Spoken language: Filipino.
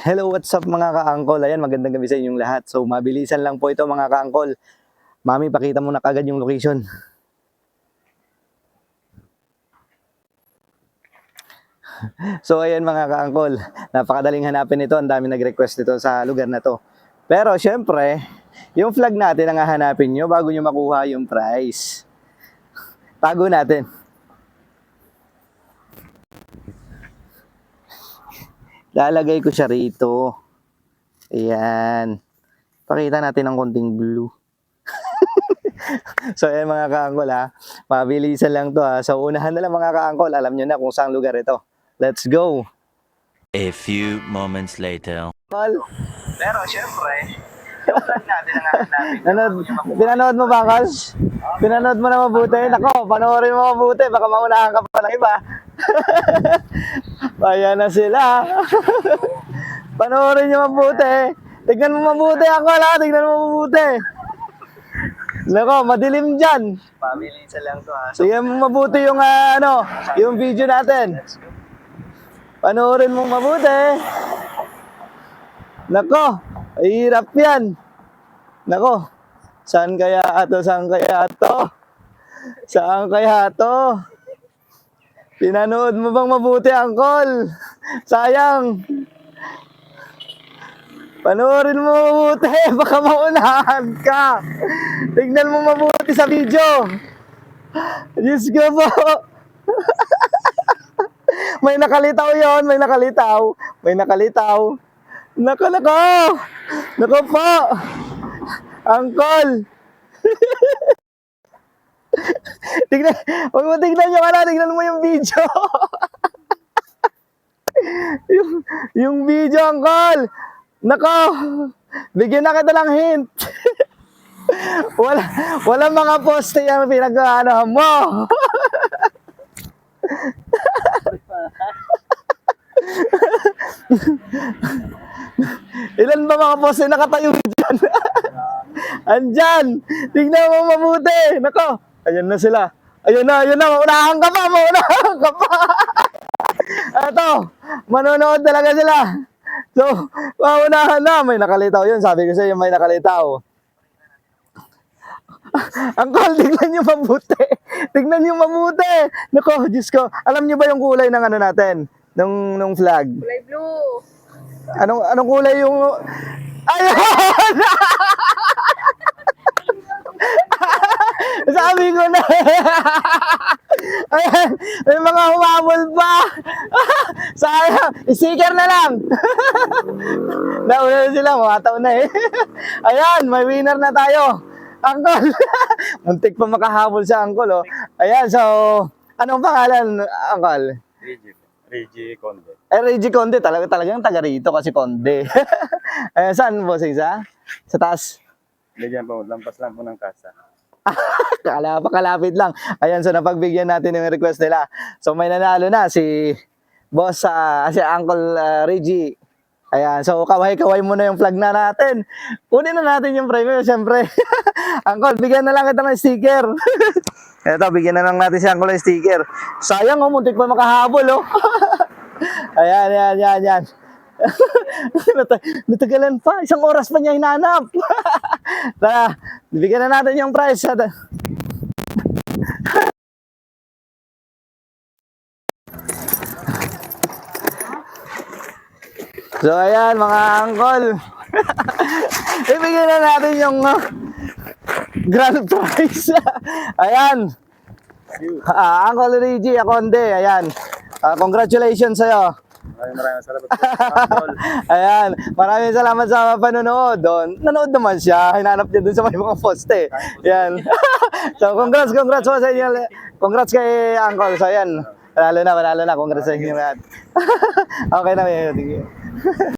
Hello, what's up mga ka-angkol? Ayan, magandang gabi sa inyong lahat. So, mabilisan lang po ito mga ka-angkol. Mami, pakita mo na kagad yung location. So, ayan mga ka-angkol. Napakadaling hanapin ito. Ang dami nag-request nito sa lugar na to. Pero, syempre, yung flag natin ang hahanapin nyo bago nyo makuha yung prize. Tago natin. Lalagay ko siya rito. Ayan. Pakita natin ng konting blue. so, ayan mga kaangkol ha. Mabilisan lang to ha. So, unahan na lang mga kaangkol. Alam nyo na kung saan lugar ito. Let's go! A few moments later. Pero syempre, Nanood, pinanood mo ba, Col? Pinanood mo na mabuti? Nako, panoorin mo mabuti. Baka maunahan ka pa ng iba. Ayan na sila. panoorin nyo mabuti. Tignan mo mabuti ako la. Tignan mo mabuti. Nako, madilim dyan. Pamilisa lang to ha. Tignan mo mabuti yung ah, ano, yung video natin. Panoorin mo mabuti. Nako, hirap yan. Nako, saan kaya ato, saan kaya ato? Saan kaya ato? Pinanood mo bang mabuti, Angkol? Sayang. Panoorin mo mabuti, baka maunahan ka. Tignan mo mabuti sa video. Diyos ko po. may nakalitaw yon, may nakalitaw. May nakalitaw. Nako, nako! Nako po! Angkol! tignan, huwag mo tignan yung ano, tignan mo yung video. yung, yung video, Angkol! Nako! Bigyan na kita lang hint. wala, wala mga poste yung pinag-ano mo. Ilan ba mga boss na nakatayo dyan? Andyan! Tingnan mo mabuti! Nako! Ayan na sila. Ayun na, ayun na. Maunahan ka pa! Maunahan ka pa! Eto, manonood talaga sila. So, maunahan na. May nakalitaw yun. Sabi ko sa iyo, may nakalitaw. Angkol, tignan nyo mabuti. Tignan nyo mabuti. Nako, Diyos ko. Alam nyo ba yung kulay ng ano natin? Nung, nung flag? Kulay blue. Anong anong kulay yung Ayun! Sabi ko na. Ayan, may mga humabol pa. Sayang, sticker na lang. Nauna na sila, mataw na eh. Ayan, may winner na tayo. Angkol. Muntik pa makahabol sa angkol, oh. Ayan, so, anong pangalan, angkol? Reggie, Conde. Eh, Reggie Conde, talaga, talagang taga rito kasi Conde. eh, saan po sa Sa taas. Bigyan po, lampas lang po ng kasa. Kala pa kalapit lang. Ayan, so napagbigyan natin yung request nila. So may nanalo na si boss sa si Uncle ah, Reggie. Ayan, so kaway-kaway muna yung flag na natin. Kunin na natin yung premium, syempre. Uncle, bigyan na lang kita ng sticker. Eto, bigyan na lang natin si Uncle ng sticker. Sayang, oh, muntik pa makahabol, oh. ayan, ayan, ayan, ayan. Nata- Natagalan pa. Isang oras pa niya hinanap. Tara, bigyan na natin yung prize. At- So ayan mga angkol. Ibigyan na natin yung uh, grand prize. ayan. Ah, Uncle Reggie Aconde, ayan. Ah, congratulations sa'yo. Maraming maraming salamat po. Idol. Ayan, maraming salamat sa panonood. Doon, nanood naman siya. Hinanap niya doon sa may mga poste. Yan. so, congrats, congrats po sa inyo. Congrats kay Uncle. So, ayan. Panalo na, panalo na. Congrats sa inyo lahat. okay na, may.